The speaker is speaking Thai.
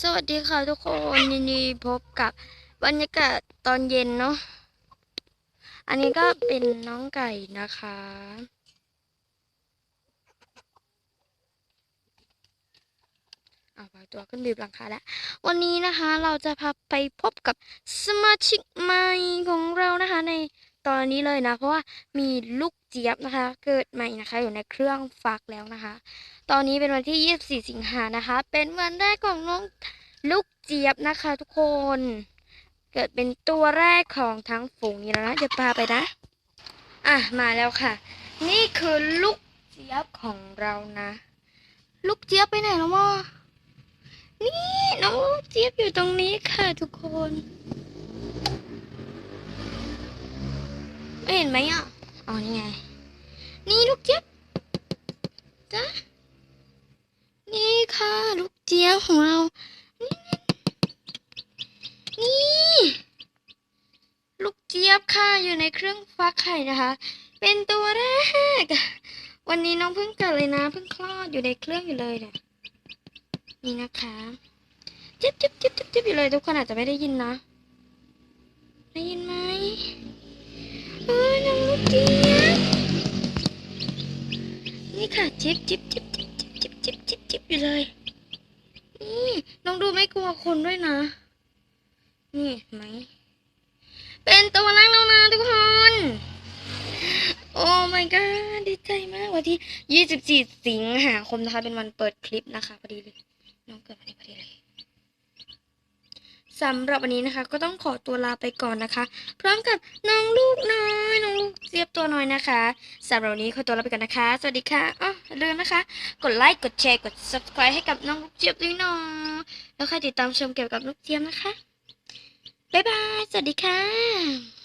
สวัสดีค่ะทุกคนยินดีพบกับบรรยากาศตอนเย็นเนาะอันนี้ก็เป็นน้องไก่นะคะ เอาไปตัวขึ้นบีบหลังคาแล้ว วันนี้นะคะเราจะพาไปพบกับสมาชิกใหม่ อนนี้เลยนะเพราะว่ามีลูกเจี๊ยบนะคะ เกิดใหม่นะคะ อยู่ในเครื่องฟักแล้วนะคะ ตอนนี้เป็นวันที่ 24 สิงหานะคะ เป็นวันแรกของน้องลูกเจี๊ยบนะคะ ทุกคน เกิดเป็นตัวแรกของทั้งฝูงนี้แล้วนะเดี๋ยวพาไปนะอะมาแล้วค่ะ นี่คือลูกเจี๊ยบของเรานะ ลูกเจี๊ยบไปไหนแล้ววะนี่น้องลูกเจี๊ยบอยู่ตรงนี้ค่ะทุกคน ไม่ เห็นไหมอะอ๋อนี่ไง นี่ลูกเจี๊ยบจ้ะนี่ค่ะ ลูกเจี๊ยบของเรานี่นี่ ลูกเจี๊ยบค่ะ อยู่ในเครื่องฟักไข่นะคะ เป็นตัวแรก วันนี้น้องเพิ่งเกิดเลยนะ เพิ่งคลอดอยู่ในเครื่องอยู่เลยเนี่ย นี่นะคะจิ๊บจิ๊บจิ๊บจิ๊บจิ๊บอยู่เลยทุกคนอาจจะไม่ได้ยินนะ ได้ยินไหมเออน้องลูกเจี๊ยบนี่ค่ะจิ๊บจิ๊บจิ๊บจิ๊บจิ๊บจิ๊บจิ๊บจิ๊บอยู่เลยนี่น้องดูไม่กลัวคนด้วยนะ นี่ไหม เป็นตัวแรกแล้วนะทุกคน โอ้ my god ดีใจมากวันที่ 24 สิงหาคมนะคะ เป็นวันเปิดคลิปนะคะพอดีเลย น้องเกิดวันนี้พอดีเลยสำหรับวันนี้นะคะ ก็ต้องขอตัวลาไปก่อนนะคะ พร้อมกับน้อง ตัวน้อยนะคะสำหรับวันนี้ขอตัวลาไปก่อนนะคะ สวัสดีค่ะอ๋อลืมนะคะ กดไลค์ กดแชร์ กด subscribe ให้กับน้องลูกเจี๊ยบด้วยเนาะแล้วใครติดตามชมเกี่ยวกับลูกเจี๊ยบนะคะ บ๊ายบาย สวัสดีค่ะ